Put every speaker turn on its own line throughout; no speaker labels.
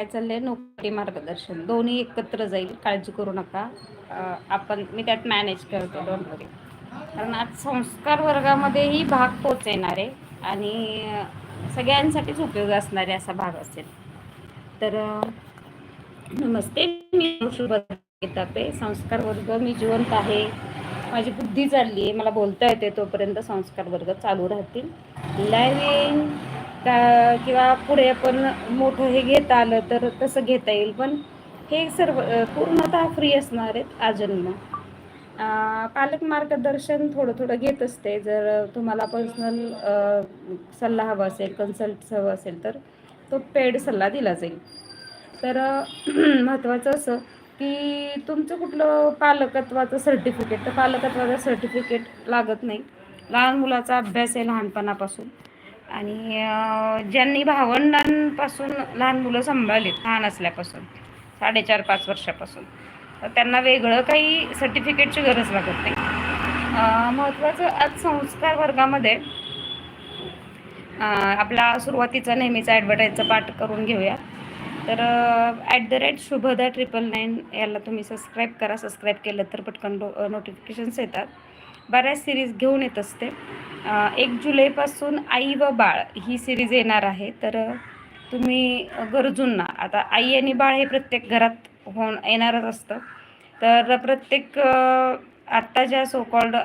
काय चाललंय नोकरी मार्गदर्शन. दोन्ही एकत्र जाईल काळजी करू नका. आपण मी त्यात मॅनेज करतो दोन कारण आज संस्कार वर्गामध्येही भाग तोच येणार आहे. आणि सगळ्यांसाठीच उपयोग असणारे असा भाग असेल. तर नमस्ते. मी तापे संस्कार वर्ग मी जिवंत आहे. माझी बुद्धी चालली आहे. मला बोलता येते तोपर्यंत संस्कार वर्ग चालू राहतील. लाईव्ह का किंवा पुढे आपण मोठं हे घेता आलं तर तसं घेता येईल. पण हे सर्व पूर्णतः फ्री असणार आहेत आजन्म. पालक मार्गदर्शन थोडं थोडं घेत असते. जर तुम्हाला पर्सनल सल्ला हवा असेल कन्सल्ट हवं असेल तर तो पेड सल्ला दिला जाईल. तर महत्त्वाचं असं की तुमचं कुठलं पालकत्वाचं सर्टिफिकेट तर पालकत्वाचं सर्टिफिकेट लागत नाही. लहान मुलाचा अभ्यास आहे लहानपणापासून. आणि ज्यांनी भावंडांपासून लहान मुलं सांभाळलीत लहान असल्यापासून साडेचार पाच वर्षापासून तर त्यांना वेगळं काही सर्टिफिकेटची गरज लागत नाही. महत्त्वाचं आज संस्कार वर्गामध्ये आपला सुरुवातीचा नेहमीचा ॲडव्हर्टाईजचा पाठ करून घेऊया. तर at the rate Shubhada triple nine याला तुम्ही सबस्क्राईब करा. सबस्क्राईब केलं तर पटकन नोटिफिकेशन्स येतात. बऱ्याच सिरीज घेऊन येत असते. एक जुलैपासून आई व बाळ ही सिरीज येणार आहे. तर तुम्ही गरजूंना आता आई आणि बाळ हे प्रत्येक घरात होऊन येणारच असतं. तर प्रत्येक आत्ता ज्या सो कॉल्ड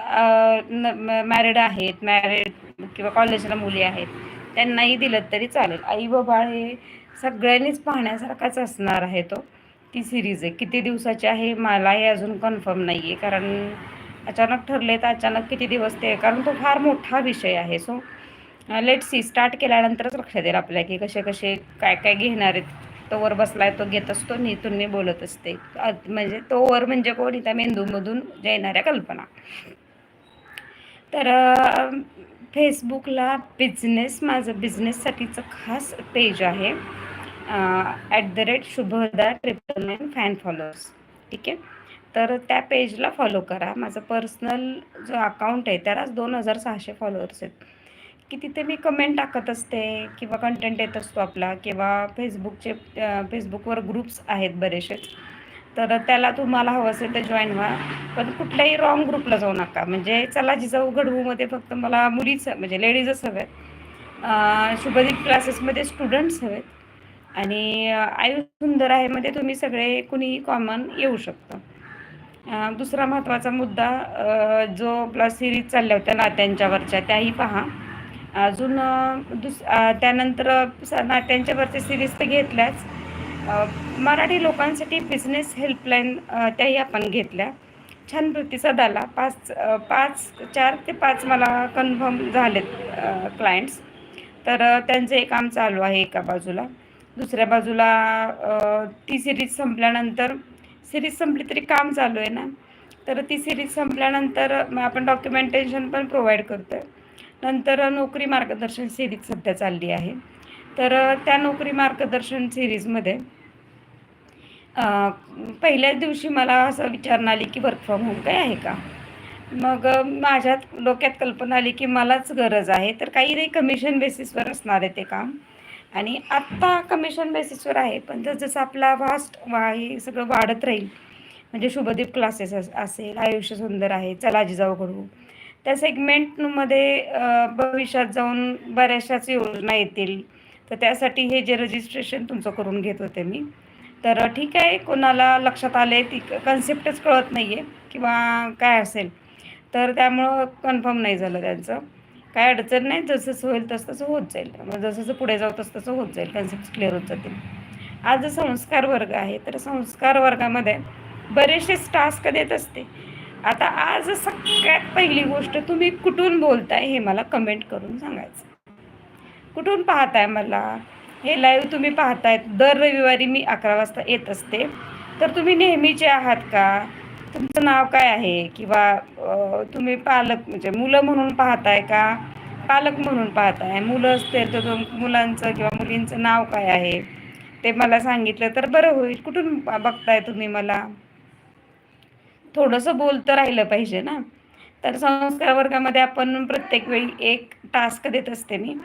मॅरिड आहेत मॅरिड किंवा कॉलेजला मुली आहेत त्यांनाही दिलं तरी चालेल. आई व बाळ हे सगळ्यांनीच पाहण्यासारखाच असणार आहे तो. ती सिरीज आहे. किती दिवसाची आहे मलाही अजून कन्फर्म नाही आहे कारण अचानक ठरले तर अचानक किती दिवस ते कारण तो फार मोठा विषय आहे. सो लेट सी स्टार्ट केल्यानंतरच लक्षात येईल आपल्या की कसे कसे काय काय घेणार आहेत. तो वर बसलाय तो घेत असतो नीतून मी बोलत असते. म्हणजे तो वर म्हणजे कोणी? त्या मेंदूमधून येणाऱ्या कल्पना. तर फेसबुकला बिझनेस माझं बिझनेससाठीचं खास पेज आहे. At the rate Shubhada triple nine fan followers ठीक आहे? तर त्या पेजला फॉलो करा. माझं पर्सनल जो अकाउंट आहे त्यालाच दोन हजार सहाशे फॉलोअर्स आहेत. की तिथे मी कमेंट टाकत असते किंवा कंटेंट येत असतो आपला किंवा फेसबुकचे फेसबुकवर ग्रुप्स आहेत बरेचसेच तर त्याला तुम्हाला हवं असेल तर जॉईन व्हा. पण कुठल्याही रॉंग ग्रुपला जाऊ नका. म्हणजे चला जिजाऊ घडवूमध्ये फक्त मला मुलीच म्हणजे लेडीजच हव्यात शुभदीप क्लासेसमध्ये स्टुडंट्स हवेत. आणि अं, आयुष सुंदर आहे मध्ये तुम्ही सगळे कुणीही कॉमन येऊ शकता. दुसरा महत्त्वाचा मुद्दा जो आपला सिरीज चालल्या होत्या नात्यांच्यावरच्या त्याही पहा. अजून दुस त्यानंतर स- नात्यांच्यावरच्या सिरीज तर घेतल्याच. मराठी लोकांसाठी बिझनेस हेल्पलाईन त्याही आपण घेतल्या. छान प्रतिसाद आला पाच पाच चार ते पाच मला कन्फर्म झालेत क्लायंट्स तर त्यांचं एक काम चालू आहे एका बाजूला. दुसऱ्या बाजूला ती सिरीज संपल्यानंतर सिरीज संपली तरी काम चालू आहे ना. तर ती सिरीज संपल्यानंतर मग आपण डॉक्युमेंटेशन पण प्रोव्हाइड करतो आहे नंतर नोकरी मार्गदर्शन सिरीज सध्या चालली आहे. तर त्या नोकरी मार्गदर्शन सिरीजमध्ये पहिल्याच दिवशी मला असं विचारणं आली की वर्क फ्रॉम होम काय आहे का? मग माझ्यात डोक्यात कल्पना आली की मलाच गरज आहे. तर काही नाही कमिशन बेसिसवर असणार आहे ते काम. आणि आत्ता कमिशन बेसिसवर आहे. पण जसजसं आपला वास्ट वा हे सगळं वाढत राहील म्हणजे शुभदीप क्लासेस असेल आयुष्य सुंदर आहे चला जिजाऊ घडवू त्या सेगमेंटमध्ये भविष्यात जाऊन बऱ्याचशाच योजना येतील. तर त्यासाठी हे जे रजिस्ट्रेशन तुमचं करून घेत होते मी. तर ठीक आहे कोणाला लक्षात आले ती कन्सेप्टच कळत नाही आहे किंवा काय असेल. तर त्यामुळं कन्फर्म नाही झालं त्यांचं. काय अडचण नाही जसं होईल तसं तसं होत जाईल. मग जसं जसं पुढे जाऊ तसं तसं होत जाईल कन्सेप्ट क्लिअर होत जातील. आज संस्कार वर्ग आहे तर संस्कार वर्गामध्ये बरेचसेच टास्क देत असते. आता आज सगळ्यात पहिली गोष्ट तुम्ही कुठून बोलताय हे मला कमेंट करून सांगायचं. कुठून पाहताय मला? हे लाईव्ह तुम्ही पाहतायत. दर रविवारी मी अकरा वाजता येत असते. तर तुम्ही नेहमीचे आहात का? तुमचं नाव काय आहे? किंवा तुम्ही पालक म्हणजे मुलं म्हणून पाहताय का? पालक म्हणून पाहताय. मुलं असतील तर तुम- मुलांचं किंवा मुलींचं नाव काय आहे? ते मला सांगितलं तर बरं होईल. कुठून बघताय तुम्ही मला? थोडंसं बोलतं राहिलं पाहिजे ना. तर संस्कार वर्गामध्ये आपण प्रत्येक वेळी एक टास्क देत असते मी.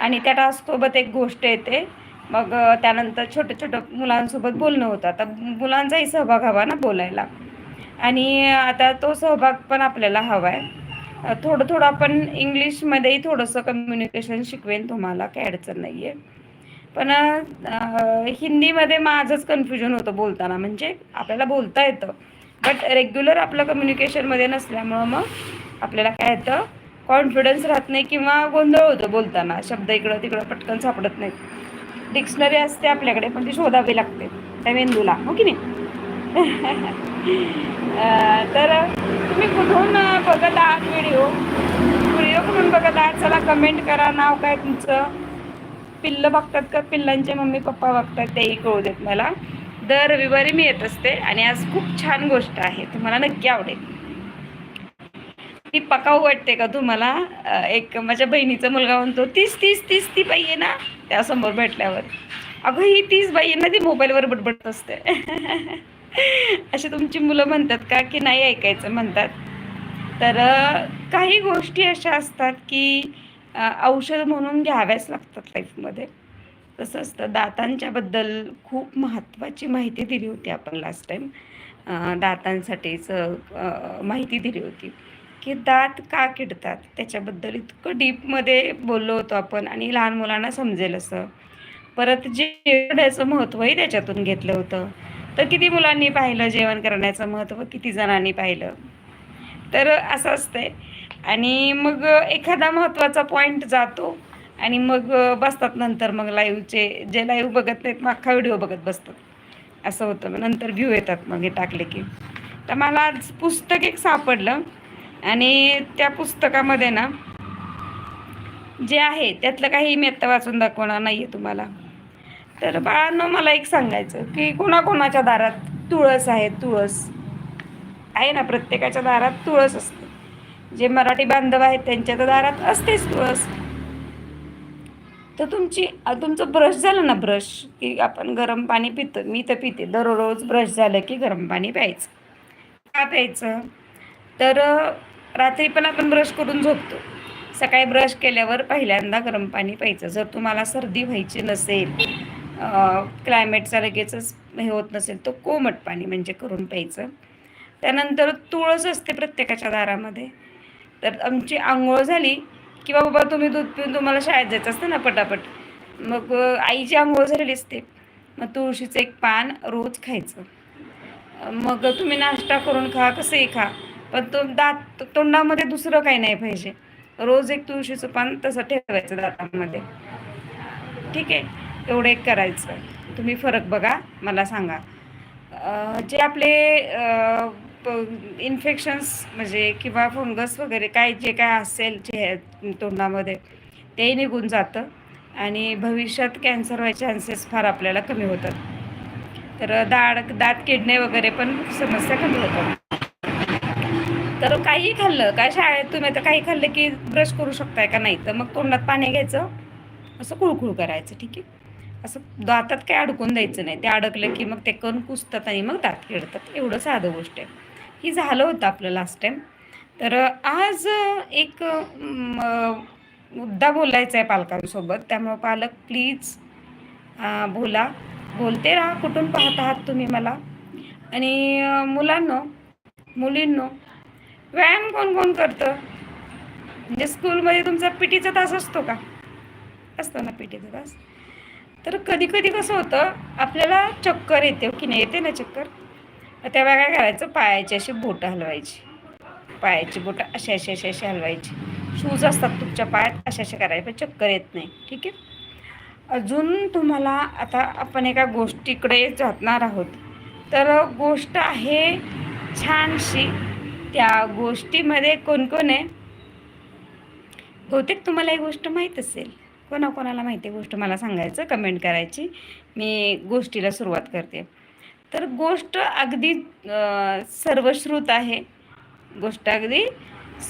आणि त्या टास्कसोबत एक गोष्ट येते. मग त्यानंतर छोटं छोटं मुलांसोबत बोलणं होतं. आता मुलांचाही सहभाग हवा ना बोलायला. आणि आता तो सहभाग पण आपल्याला हवा आहे थोडं थोडं आपण इंग्लिशमध्येही थोडंसं कम्युनिकेशन शिकवेन तुम्हाला काही अडचण नाही आहे पण हिंदीमध्ये माझंच कन्फ्युजन होतं बोलताना म्हणजे आपल्याला बोलता येतं. बट रेग्युलर आपलं कम्युनिकेशनमध्ये नसल्यामुळं मग आपल्याला काय येतं? कॉन्फिडन्स राहत नाही किंवा गोंधळ होतो बोलताना. शब्द इकडं तिकडं पटकन सापडत नाहीत. डिक्शनरी असते आपल्याकडे पण ती शोधावी लागते. त्या मेंदूला हो की नाही? तर तुम्ही कुठून बघत आहात व्हिडिओ? व्हिडिओ कुठून बघत आहात? चला कमेंट करा. नाव काय तुमचं? पिल्लं बघतात का? पिल्लांचे मम्मी पप्पा बघतात. तेही कळू देत मला. दर रविवारी मी येत असते आणि आज खूप छान गोष्ट आहे. तुम्हाला नक्की आवडेल. ती पकाऊ वाटते का तुम्हाला? एक माझ्या बहिणीचा मुलगा म्हणतो तीस तीस तीस ती बाई आहे ना? त्यासमोर भेटल्यावर. अगं ही तीस बाई आहे ना ती मोबाईलवर बडबडत असते. अशी तुमची मुलं म्हणतात का की नाही ऐकायचं म्हणतात. तर काही गोष्टी अशा असतात की औषध म्हणून घ्याव्याच लागतात लाईफमध्ये. तसं असतं दातांच्याबद्दल खूप महत्त्वाची माहिती दिली होती आपण लास्ट टाईम दातांसाठीच माहिती दिली होती की दात का किडतात त्याच्याबद्दल इतकं डीपमध्ये बोललो होतो आपण आणि लहान मुलांना समजेल असं. परत जेवण्याचं महत्त्वही त्याच्यातून घेतलं होतं. तर किती मुलांनी पाहिलं जेवण करण्याचं महत्त्व? किती जणांनी पाहिलं? तर असं असतंय. आणि मग एखादा महत्त्वाचा पॉईंट जातो आणि मग बसतात नंतर मग लाईव्हचे जे लाईव्ह बघत नाहीत मग अख्खा व्हिडिओ बघत बसतात. असं होतं. मग नंतर व्ह्यू येतात मग हे टाकले की. तर मला आज पुस्तक एक सापडलं आणि त्या पुस्तकामध्ये ना जे आहे त्यातलं काही मी आत्ता वाचून दाखवणार नाही आहे तुम्हाला. तर बाळांनो मला एक सांगायचं की कोणाकोणाच्या दारात तुळस आहे तुळस. आहे ना प्रत्येकाच्या दारात तुळस असते. जे मराठी बांधव आहेत त्यांच्या तर दारात असतेच तुळस. तर तुमची तुमचं ब्रश झालं ना ब्रश की आपण गरम पाणी पितो. मी तर पिते. दररोज ब्रश झालं की गरम पाणी प्यायचं. का प्यायचं? तर रात्री पण आपण ब्रश करून झोपतो. सकाळी ब्रश केल्यावर पहिल्यांदा गरम पाणी प्यायचं. जर तुम्हाला सर्दी व्हायची नसेल क्लायमेटचा लगेचच हे होत नसेल तर कोमट पाणी म्हणजे करून प्यायचं. त्यानंतर तुळस असते प्रत्येकाच्या दारामध्ये. तर आमची आंघोळ झाली की बाबा तुम्ही दूध पिऊन तुम्हाला शाळेत जायचं असतं ना पटापट. मग आईची आंघोळ झालेली असते मग तुळशीचं एक पान रोज खायचं. मग तुम्ही नाश्ता करून खा कसंही खा पण तो दात तोंडामध्ये दुसरं काही नाही पाहिजे. रोज एक तुळशीचं पान तसं ठेवायचं दातामध्ये. ठीक आहे? एवढं एक करायचं. तुम्ही फरक बघा मला सांगा. जे आपले इन्फेक्शन्स म्हणजे किंवा फंगस वगैरे काय जे काय असेल जे तोंडामध्ये ते निघून जातं आणि भविष्यात कॅन्सर व्हायचे चान्सेस फार आपल्याला कमी होतात. तर दाड दात किडणे वगैरे पण समस्या कमी होतात. तर काही खाल्लं काय शाळेत तुम्ही आता काही खाल्लं की ब्रश करू शकताय का नाही? तर मग तोंडात पाणी घ्यायचं असं कुळकुळ करायचं ठीक आहे? असं दातात काय अडकून द्यायचं नाही. ते अडकलं की मग ते कण कुसतात आणि मग दात किडतात एवढं साधं गोष्ट आहे. ही झालं होतं आपलं लास्ट टाईम तर आज एक मुद्दा बोलायचा आहे पालकांसोबत. त्यामुळं पालक प्लीज बोला. बोलते राहा. कुठून पाहत आहात तुम्ही मला? आणि मुलांनो मुलींनो व्यायाम कोण कोण करतं? म्हणजे स्कूलमध्ये तुमचा पीटीचा तास असतो का? असतो ना पीटीचा तास? तर कधी कधी कसं होतं आपल्याला चक्कर येते हो की नाही येते ना चक्कर? तेव्हा काय करायचं पायाची अशी बोटं हलवायची. पायाची बोटं अशी अशी अशी अशी हलवायची. शूज असतात तुमच्या पायात अशा अशा करायचे पण चक्कर येत नाही. ठीक आहे? अजून तुम्हाला आता आपण एका गोष्टीकडे जाणार आहोत. तर गोष्ट आहे छानशी. त्या गोष्टीमध्ये कोण कोण आहे? बहुतेक तुम्हाला ही गोष्ट माहीत असेल. कोणाकोणाला माहिती आहे गोष्ट मला सांगायचं कमेंट करायची. मी गोष्टीला सुरुवात करते. तर गोष्ट अगदी सर्वश्रुत आहे. गोष्ट अगदी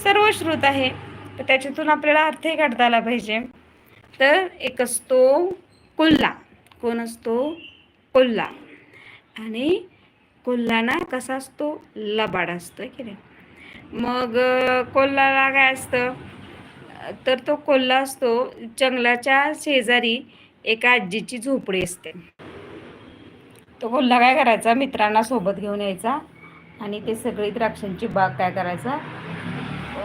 सर्वश्रुत आहे. तर त्याच्यातून आपल्याला अर्थही काढता आला पाहिजे. तर एक असतो कोल्हा. कोण असतो? कोल्हा. आणि कोल्हा ना कसा असतो? लबाड असतो की नाही? मग कोल्हाला काय असतं? तर तो कोल्हा असतो जंगलाच्या शेजारी एका आजीची झोपडी असते. तो कोल्हा काय करायचा? मित्रांना सोबत घेऊन यायचा आणि ते सगळी द्राक्षांची बाग काय करायचा?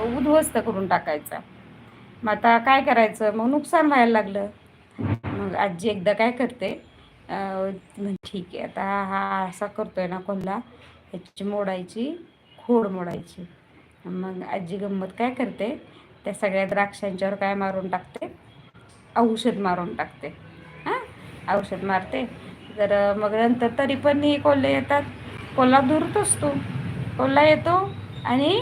उद्ध्वस्त करून टाकायचा. मग आता काय करायचं? मग नुकसान व्हायला लागलं. मग आजी एकदा काय करते ठीक आहे आता हा असा करतोय ना कोल्हा ह्याची मोडायची खोड मोडायची. मग आजी गंमत काय करते त्या सगळ्या द्राक्षांच्यावर काय मारून टाकते? औषध मारून टाकते. हां? औषध मारते. तर मग नंतर तरी पण ही कोल्हे येतात. कोल्हा दूरच असतो. कोल्हा येतो आणि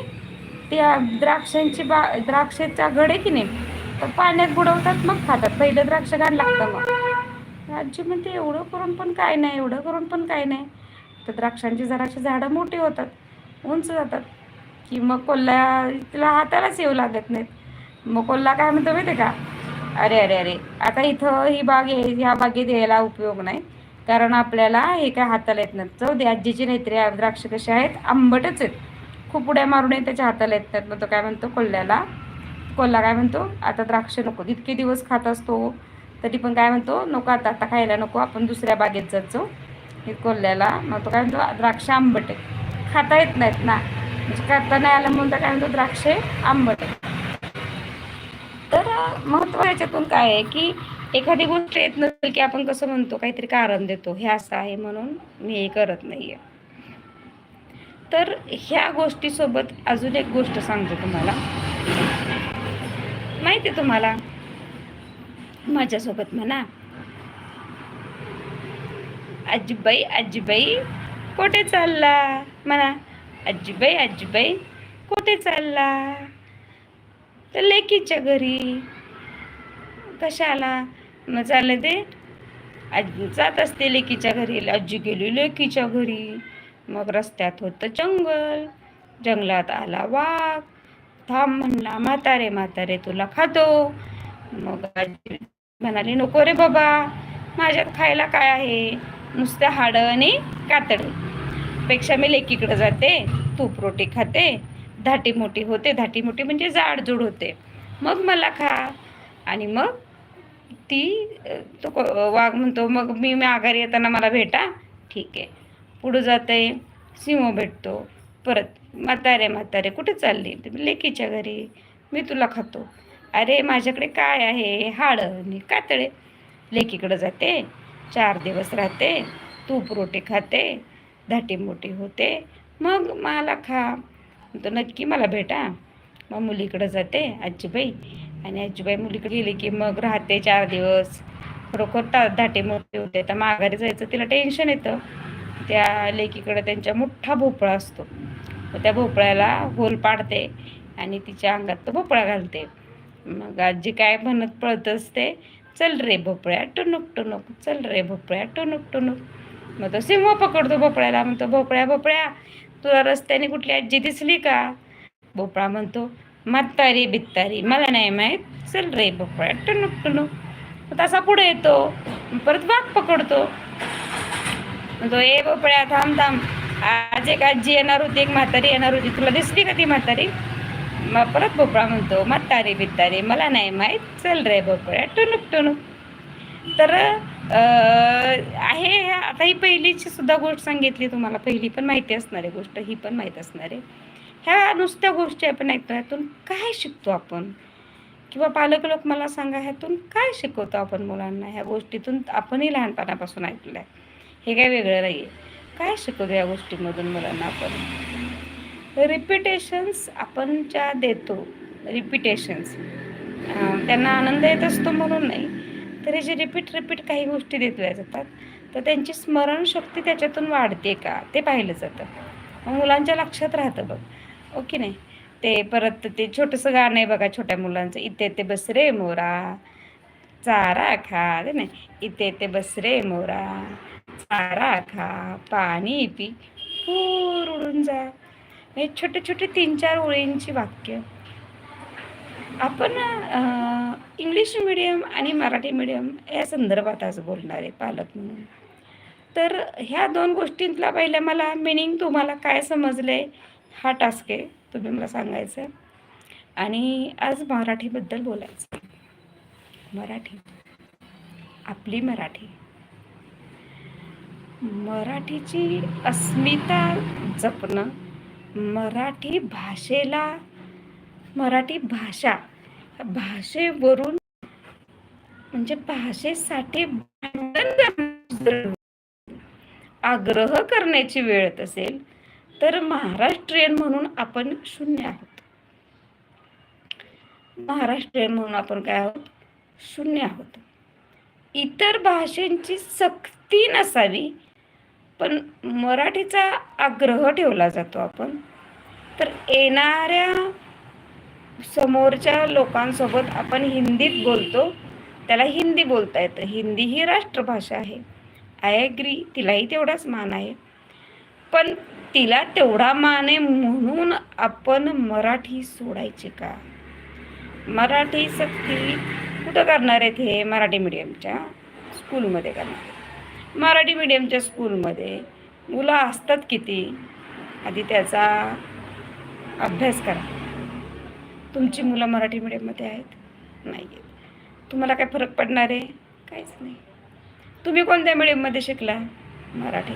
त्या द्राक्षांची बा द्राक्षाचा आहे की नाही तर पाण्यात बुडवतात मग खातात. पहिलं द्राक्ष घाण लागतं मग. आजी म्हणते एवढं करून पण काय नाही एवढं करून पण काय नाही. तर द्राक्षांची जराशी झाडं मोठी होतात. उंच जातात. की मग कोल्हा तिला हातालाच येऊ लागत नाहीत. मग कोल्हा काय म्हणतो माहिती का? अरे अरे अरे आता इथं ही बाग आहे ह्या बागेत यायला उपयोग नाही. कारण आपल्याला हे काय हाताला येत नाहीत. जाऊ दे आजीची नेत्री द्राक्ष कसे आहेत? आंबटच आहेत. खूप उड्या मारूनही त्याच्या हाताला येत नाहीत. मग तो काय म्हणतो कोल्ह्याला? कोल्हा काय म्हणतो? आता द्राक्ष नको. इतके दिवस खात असतो. तरी पण काय म्हणतो? नको आता आता खायला नको. आपण दुसऱ्या बागेत जातो कोल्ह्याला मग तो काय म्हणतो? द्राक्ष आंबट आहे खाता येत नाहीत ना. करता खाता नाही आलं म्हणून काय म्हणतो द्राक्षे आंबट. तर महत्त्व याच्यातून काय आहे की एखादी गोष्ट येत नसेल की आपण कसं म्हणतो काहीतरी कारण देतो हे असं आहे म्हणून मी हे करत नाहीये. तर ह्या गोष्टीसोबत अजून एक गोष्ट सांगतो तुम्हाला. माहिती तुम्हाला? माझ्यासोबत म्हणा. आजीबाई आजीबाई कुठे चालला. म्हणा आजीबाई आजीबाई कुठे चालला? तर लेकीच्या घरी. कशाला? मग चाललं ते? आजी जात असते लेकीच्या घरी. आजी गेली लेकीच्या घरी. मग रस्त्यात होतं जंगल. जंगलात आला वाघ. थांब म्हणला म्हातारे म्हातारे तुला खातो. मग आजी म्हणाली नको रे बाबा. माझ्यात खायला काय आहे? नुसतं हाडं आणि कातडे. पेक्षा मी लेकीकडे जाते तूप रोटी खाते धाटी मोठी होते. धाटी मोठी म्हणजे जाडजूड होते. मग मला खा. आणि मग ती तो वाघ म्हणतो मग मी माघारी येताना मला भेटा. ठीक आहे. पुढं जाते. सिंह भेटतो. परत म्हातारे म्हातारे कुठे चालली? तुम्ही लेकीच्या घरी. मी तुला खातो. अरे माझ्याकडे काय आहे? हाडं आणि कातळे लेकीकडं जाते. चार दिवस राहते. तूप रोटी खाते. धाटी मोठी होते. मग मला खा. तर नक्की मला भेटा. मग मुलीकडं जाते आजीबाई. आणि आजीबाई मुलीकडे गेली की मग राहते चार दिवस. खरोखर ता धाटे मोठे होते. तर माघारी जायचं तिला टेन्शन येतं. त्या लेकीकडं त्यांच्या मोठा भोपळा असतो. त्या भोपळ्याला होल पाडते आणि तिच्या अंगात तो भोपळा घालते. मग आजी काय म्हणत पळत असते चल रे भोपळ्या टुनुक टुनुक चल रे भोपळ्या टुनुक टुनुक मग तो सिंह पकडतो भोपळ्याला म्हणतो भोपळ्या भोपळ्या तुला रस्त्याने कुठली आजी दिसली का? भोपळा म्हणतो म्हातारी बित्तारी मला नाही माहीत. चल रे भोपळ्या टणूक टुनुक तसा पुढे येतो परत वाघ पकडतो. म्हणतो ए भोपळ्या थांब थांब. आज एक आजी येणार होती एक म्हातारी येणार होती. तुला दिसली का ती म्हातारी? मग परत भोपळा म्हणतो म्हातारी बित्तारी मला नाही माहीत. चल रे भोपळ्या टणूक टणूक. तर आहे आता ही पहिलीची सुद्धा गोष्ट सांगितली तुम्हाला. पहिली पण माहिती असणार आहे गोष्ट ही पण माहीत असणार आहे. ह्या नुसत्या गोष्टी आपण ऐकतो ह्यातून काय शिकतो आपण? किंवा पालक लोक मला सांगा ह्यातून काय शिकवतो आपण मुलांना? ह्या गोष्टीतून आपणही लहानपणापासून ऐकलं आहे हे काय वेगळं नाही आहे काय शिकवतो या गोष्टीमधून मुलांना आपण? रिपिटेशन्स आपण ज्या देतो रिपिटेशन्स त्यांना आनंद येत असतो म्हणून नाही. तर जे रिपीट रिपीट काही गोष्टी देतल्या जातात तर त्यांची स्मरणशक्ती त्याच्यातून वाढते का? ते पाहिलं जातं. मग मुलांच्या लक्षात राहतं बघ. ओके नाही? ते परत ते छोटंसं गाणं आहे बघा छोट्या मुलांचं इथे ते बस रे मोरा चारा खा. नाही? इथे ते बस रे मोरा चारा खा पाणी पी पूर उडून जा. हे छोटे छोटे तीन चार ओळींची वाक्य. आपण इंग्लिश मिडियम आणि मराठी मिडियम या संदर्भात आज बोलणार आहे पालक म्हणून. तर ह्या दोन गोष्टींतला पहिल्या मला मिनिंग तुम्हाला काय समजले हा टास्क आहे तुम्ही मला सांगायचं. आणि आज मराठीबद्दल बोलायचं. मराठी. आपली मराठी. मराठीची अस्मिता जपणं मराठी भाषेला मराठी भाषा भाषेवरून म्हणजे भाषेसाठी भांडण आग्रह करण्याची वेळ येत असेल तर महाराष्ट्रीयन म्हणून आपण शून्य आहोत. महाराष्ट्रीयन म्हणून आपण काय आहोत? शून्य आहोत. इतर भाषेंची सक्ती नसावी पण मराठीचा आग्रह ठेवला जातो आपण. तर येणाऱ्या समोरच्या लोकांसोबत आपण हिंदीत बोलतो त्याला हिंदी बोलता येतं. हिंदी ही राष्ट्रभाषा आहे. आय अग्री तिलाही तेवढाच मान आहे. पण तिला तेवढा मान आहे म्हणून आपण मराठी सोडायची का? मराठी सक्ती कुठं करणार आहेत हे मराठी मीडियमच्या स्कूलमध्ये करणार मराठी मीडियमच्या स्कूलमध्ये मुलं असतात किती? आधी त्याचा अभ्यास करा. तुमची मुलं मराठी मीडियममध्ये आहेत? नाही आहेत तुम्हाला काय फरक पडणार आहे? काहीच नाही. तुम्ही कोणत्या मीडियममध्ये शिकला? मराठी.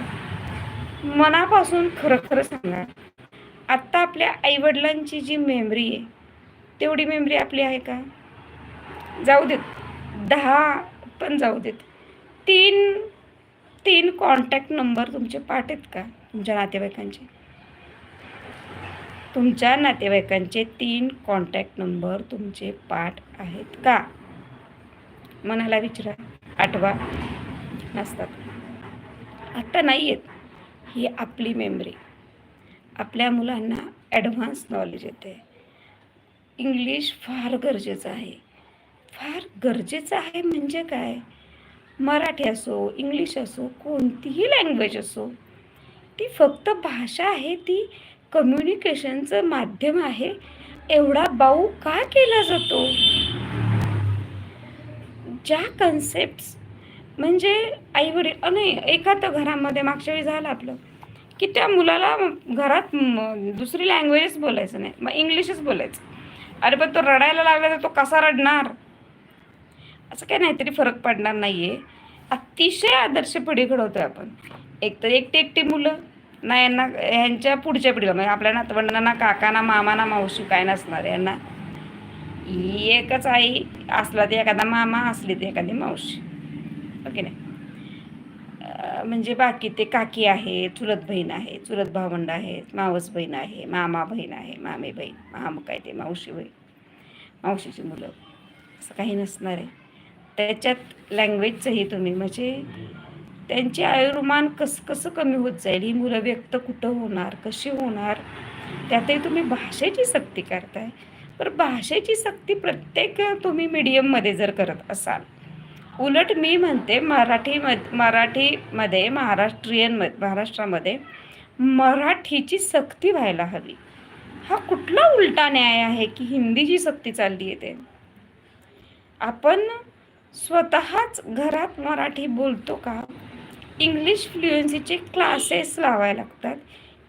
मनापासून खरं खरं सांगा. आत्ता आपल्या आईवडिलांची जी मेमरी आहे तेवढी मेमरी आपली आहे का? जाऊ देत. दहा पण जाऊ देत. तीन तीन कॉन्टॅक्ट नंबर तुमचे पाठ आहेत का? तुमच्या नातेवाईकांचे. तुमच्या नातेवाईकांचे तीन कॉन्टॅक्ट नंबर तुमचे पाठ आहेत का? मनाला विचारा. आठवा. नसतात आत्ता नाही आहेत ही आपली मेमरी आपल्या मुलांना ॲडव्हान्स नॉलेज येते. इंग्लिश फार गरजेचं आहे. फार गरजेचं आहे म्हणजे काय? मराठी असो इंग्लिश असो कोणतीही लँग्वेज असो ती फक्त भाषा आहे ती कम्युनिकेशनचं माध्यम आहे. एवढा बाऊ का केला जातो? ज्या कन्सेप्ट म्हणजे आईवडील नाही एखादं घरामध्ये मागच्या वेळी झालं आपलं की त्या मुलाला घरात दुसरी लँग्वेजच बोलायचं नाही मग इंग्लिशच बोलायचं. अरे पण तो रडायला लागला तर तो कसा रडणार? असं काही नाहीतरी फरक पडणार नाही आहे अतिशय आदर्श पिढी आहे आपण. एक तर एकटी एकटी मुलं ना यांना ह्यांच्या पुढच्या पिढीला म्हणजे आपल्या नातवंडांना ना काका मामा ना मावशी काय नसणार यांना. एकच आई असला ते एखादा मामा असली ते एखादी मावशी. हो ओके नाही? म्हणजे बाकी ते काकी आहे चुलत बहीण आहे चुलत भावंड आहेत मावस बहीण आहे मामा बहीण आहे मामे बहीण माम काय ते मावशी बहीण मावशीची मुलं. असं काही नसणार आहे. त्याच्यात लँग्वेजचंही तुम्ही म्हणजे त्यांचे आयुर्मान कसं कसं कमी होत जाईल? ही मुलं व्यक्त कुठं होणार? कशी होणार? त्यातही तुम्ही भाषेची सक्ती करताय. तर भाषेची सक्ती प्रत्येक तुम्ही मीडियममध्ये जर करत असाल उलट मी म्हणते मराठी मराठीमध्ये महाराष्ट्रीयन महाराष्ट्रामध्ये मराठीची सक्ती व्हायला हवी. हा कुठला उलटा न्याय आहे की हिंदीची सक्ती चालली आहे ते? आपण स्वतःच घरात मराठी बोलतो का? इंग्लिश फ्लुएन्सीचे क्लासेस लावायला लागतात.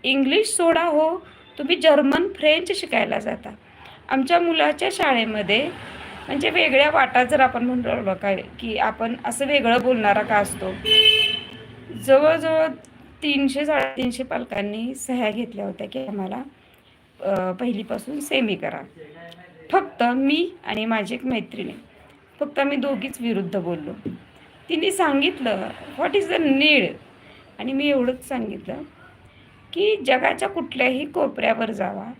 इंग्लिश सोडा हो तुम्ही जर्मन फ्रेंच शिकायला जाता. आमच्या मुलाच्या शाळेमध्ये म्हणजे वेगळ्या वाटा जर आपण म्हणलो काय की आपण असं वेगळं बोलणारा का असतो? जवळजवळ तीनशे साडेतीनशे पालकांनी सह्या घेतल्या होत्या की आम्हाला पहिलीपासून सेमी करा. फक्त मी आणि माझी एक मैत्रिणी. फक्त आम्ही दोघीच विरुद्ध बोललो. तिने सांगितलं व्हॉट इज द नीड आणि मी एवढंच सांगितलं की जगाच्या कुठल्याही कोपऱ्यावर जावा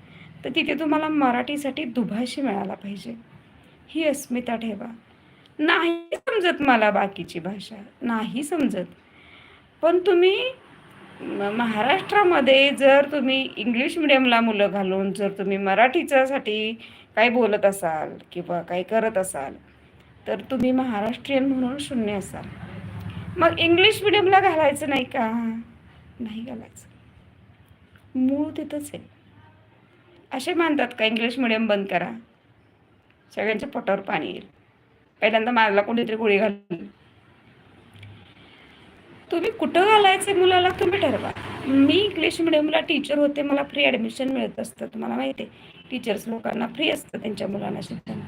तर तिथे तुम्हाला मराठीसाठी दुभाषी मिळाला पाहिजे. ही अस्मिता ठेवा. नाही समजत मला बाकीची भाषा नाही समजत. पण तुम्ही महाराष्ट्रामध्ये जर तुम्ही इंग्लिश मिडियमला मुलं घालून जर तुम्ही मराठीच्यासाठी काही बोलत असाल किंवा काही करत असाल तर तुम्ही महाराष्ट्रीयन म्हणून शून्य असाल. मग इंग्लिश मिडियमला घालायचं नाही का? नाही घालायचं. मूळ तिथंच आहे. असे मानतात का इंग्लिश मिडियम बंद करा? सगळ्यांच्या पोटावर पाणी येईल. पहिल्यांदा माझला कोणीतरी गोळी घालून. तुम्ही कुठं घालायचं मुलाला? तुम्ही ठरवा. मी इंग्लिश मिडियमला टीचर होते मला फ्री ॲडमिशन मिळत असतं. तुम्हाला माहिती आहे टीचर्स लोकांना फ्री असतं त्यांच्या मुलांना शिक्षण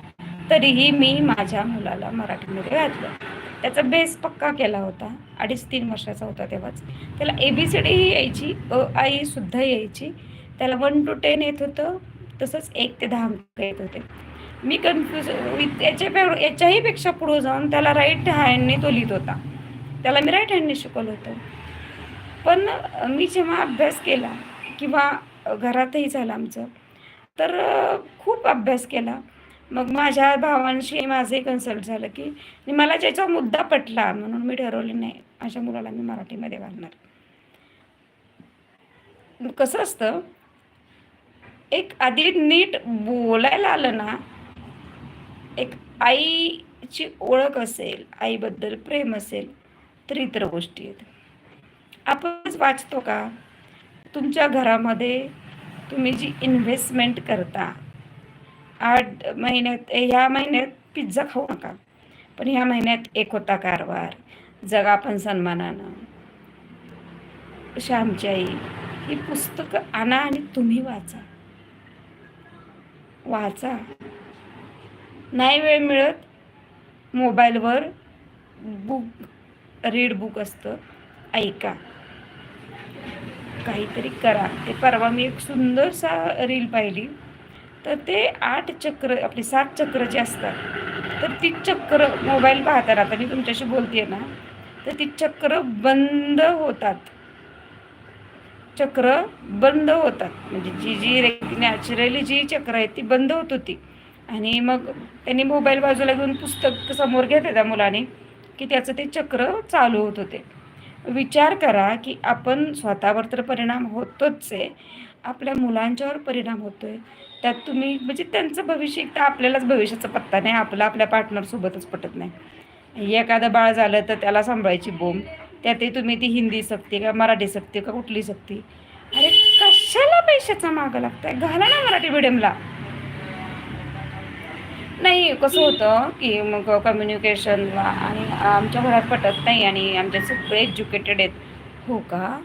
तरीही मी माझ्या मुलाला मराठीमध्ये घातलं. त्याचा बेस पक्का केला होता. अडीच तीन वर्षाचा होता तेव्हाच. त्याला ए बी सी डीही यायची अ आई सुद्धा यायची. त्याला वन टू टेन येत होतं. तसंच एक ते दहा अंक येत होते. मी कन्फ्युज याच्या याच्याही पेक्षा पुढे जाऊन त्याला राईट हँडने तो लिहित होता. त्याला मी राईट हँडने शिकवलं होतं. पण मी जेव्हा अभ्यास केला किंवा घरातही झालं आमचं तर खूप अभ्यास केला. मग माझ्या भावांशी माझे कन्सल्ट झालं की मला ज्याचा मुद्दा पटला म्हणून मी ठरवले नाही माझ्या मुलाला मी मराठीमध्ये घालणार. कसं असतं एक आधी नीट बोलायला आलं ना एक आईची ओळख असेल आईबद्दल प्रेम असेल तर इतर गोष्टी आहेत. आपणच वाचतो का? तुमच्या घरामध्ये तुम्ही जी इन्व्हेस्टमेंट करता आठ महिन्यात ह्या महिन्यात पिझ्झा खाऊ नका. पण ह्या महिन्यात एक होता कारभार जगा पण सन्मानानं. श्यामची आई ही पुस्तकं आणा आणि तुम्ही वाचा. वाचा. नाही वेळ मिळत मोबाईलवर बुक रीड बुक असतं. ऐका. काहीतरी करा. ते परवा मी एक सुंदरसा रील पाहिली. तर ते आठ चक्र आपली सात चक्र जे असतात तर ती चक्र मोबाईल पाहताना आता मी तुमच्याशी बोलते ना तर ती चक्र बंद होतात. चक्र बंद होतात. म्हणजे जी जी नॅचरली जी चक्र आहेत ती बंद होत होती. आणि मग त्यांनी मोबाईल बाजूला घेऊन पुस्तक समोर घेतलं त्या मुलाने की त्याचं ते चक्र चालू होत होते. विचार करा की आपण स्वतःवर तर परिणाम होतोच आहे आपल्या मुलांच्यावर परिणाम होतो आहे त्यात तुम्ही म्हणजे त्यांचं भविष्य तर आपल्यालाच भविष्याचा पत्ता नाही आपलं आपल्या पार्टनरसोबतच पटत नाही. एखादं बाळ झालं तर त्याला सांभाळायची बोंब त्यातही तुम्ही ती हिंदी सक्ती का मराठी सक्ती का कुठली सक्ती? अरे कशाला पैशाचा मागं लागताय? घाला ना मराठी मिडियमला नाही कसं होतं की मग कम्युनिकेशनला आणि आमच्या घरात पटत नाही आणि आमचे सगळे एज्युकेटेड आहेत. हो का?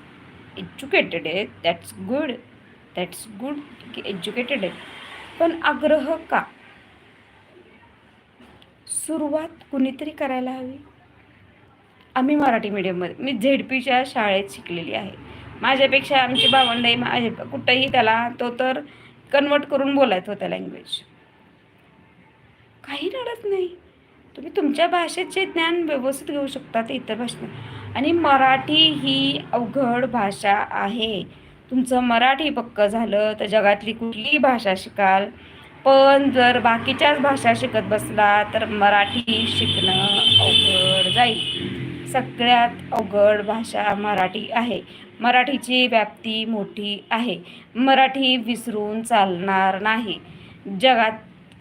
एज्युकेटेड आहेत. दॅट्स गुड दॅट्स गुड की एज्युकेटेड आहे. पण आग्रह का? सुरुवात कुणीतरी करायला हवी? आम्ही मराठी मीडियममध्ये मी झेड पीच्या शाळेत शिकलेली आहे. माझ्यापेक्षा आमची भावंडही माझे कुठंही त्याला तो तर कन्वर्ट करून बोलायचं होता लँग्वेज काही रडत नाही. तुम्ही तुमच्या भाषेचे ज्ञान व्यवस्थित घेऊ शकता ते इतर भाषेत. आणि मराठी ही अवघड भाषा आहे. तुमचं मराठी पक्क झालं तर जगातली कुठलीही भाषा शिकाल. पण जर बाकीच्याच भाषा शिकत बसला तर मराठी शिकणं अवघड जाईल. सगळ्यात अवघड भाषा मराठी आहे. मराठीची व्याप्ती मोठी आहे. मराठी विसरून चालणार नाही. जगात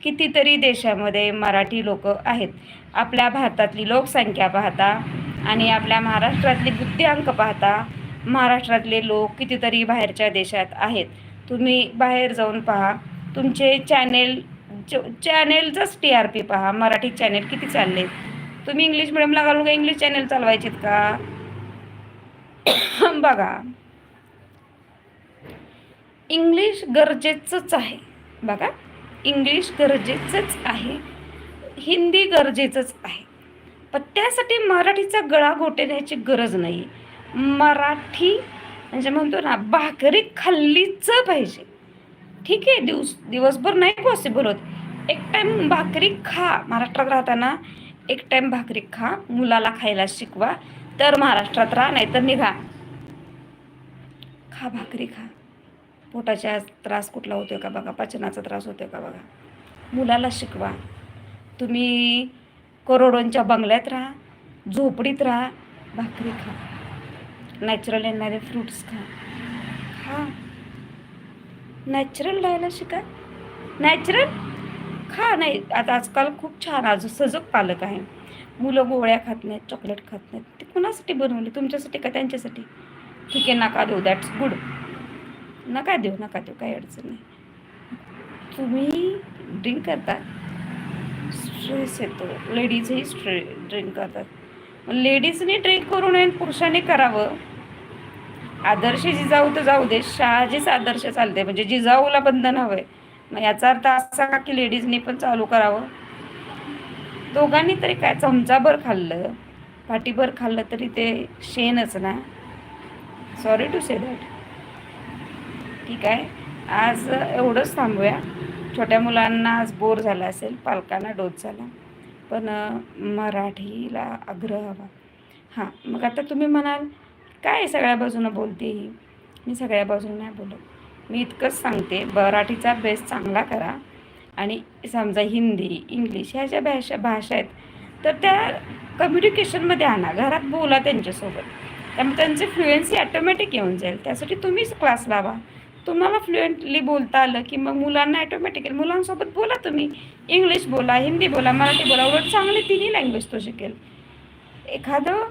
कितीतरी देशामध्ये मराठी लोक आहेत. आपल्या भारतातली लोकसंख्या पाहता आणि आपल्या महाराष्ट्रातली बुद्ध्यांक पाहता महाराष्ट्रातले लोक कितीतरी बाहेरच्या देशात आहेत. तुम्ही बाहेर जाऊन पहा. तुमचे चॅनेल चॅनेलचंच टी आर पी पहा. मराठी चॅनेल किती चालले तुम्ही इंग्लिश मिडियमला घालून का इंग्लिश चॅनेल चालवायचेत का? बघा. इंग्लिश गरजेचंच आहे. बघा. इंग्लिश गरजेचंच आहे. हिंदी गरजेचंच आहे. पण त्यासाठी मराठीचा गळा घोटेण्याची गरज नाही. मराठी म्हणजे म्हणतो ना भाकरी खाल्लीच पाहिजे. ठीक आहे दिवस दिवसभर नाही पॉसिबल होत. एक टाईम भाकरी खा. महाराष्ट्रात राहताना एक टाईम भाकरी खा. मुलाला खायला शिकवा. तर महाराष्ट्रात राहा नाही तर निघा. खा भाकरी खा. पोटाच्या त्रास कुठला होतोय का बघा? पचनाचा त्रास होतोय का बघा? मुलाला शिकवा. तुम्ही करोडोंच्या बंगल्यात राहा. झोपडीत राहा. भाकरी खा. नॅचरल येणारे फ्रूट्स खा. हा नॅचरल राहायला शिका. नॅचरल? खा नाही. आता आजकाल खूप छान आज सजग पालक आहे. मुलं गोळ्या खात नाहीत चॉकलेट खात नाहीत. ते कुणासाठी बनवले? तुमच्यासाठी का त्यांच्यासाठी? ठीक आहे नका देऊ. दॅट्स गुड नका देऊ नका देऊ. काही अडचण नाही. तुम्ही ड्रिंक करता. स्ट्रेस येतो. लेडीजही स्ट्रे ड्रिंक करतात. लेडीजनी ट्रेक करू नये पुरुषांनी करावं. आदर्श जिजाऊ तर जाऊ दे शहाजीच आदर्श चालते म्हणजे जिजाऊला बंधन हवंय. मग याचा अर्थ असा का की लेडीजनी पण चालू करावं? दोघांनी तरी काय चमचाभर खाल्लं पाठीभर खाल्लं तरी ते शेणच ना. सॉरी टू से दॅट ठीक आहे. आज एवढंच थांबूया. छोट्या मुलांना आज बोर झाला असेल पालकांना डोस झाला. पण मराठीला आग्रह हवा. हां मग आता तुम्ही म्हणाल काय सगळ्या बाजूनं बोलते ही? मी सगळ्या बाजूनं नाही बोलत. मी इतकंच सांगते मराठीचा बेस चांगला करा आणि समजा हिंदी इंग्लिश ह्या ज्या भाषा भाषा आहेत तर त्या कम्युनिकेशनमध्ये आणा. घरात बोला त्यांच्यासोबत. त्यामुळे त्यांची फ्लुएन्सी ॲटोमॅटिक येऊन जाईल. त्यासाठी तुम्हीच क्लास लावा. तुम्हाला फ्लुएंटली बोलता आलं की मग मुलांना ॲटोमॅटिकली मुलांसोबत बोला तुम्ही. इंग्लिश बोला हिंदी बोला मराठी बोला. उलट चांगली तिन्ही लँग्वेज तो शिकेल. एखादं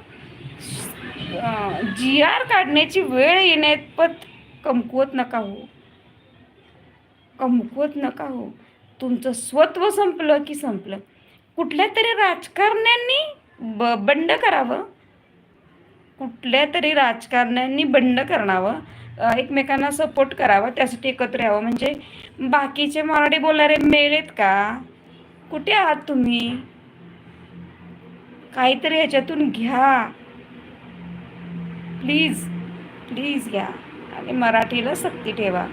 जी आर काढण्याची वेळ येण्यापत कमकुवत नका हो. कमकुवत नका हो. तुमचं स्वत्व संपलं की संपलं. कुठल्या तरी राजकारण्यांनी ब बंड करावं. कुठल्या तरी राजकारण्यांनी बंड करावं एकमेकांना सपोर्ट करावा त्यासाठी एकत्र यावं. म्हणजे बाकीचे मराठी बोलणारे मेलेत का? कुठे आहात तुम्ही? काहीतरी ह्याच्यातून घ्या. प्लीज प्लीज घ्या. आणि मराठीला सक्ती ठेवा.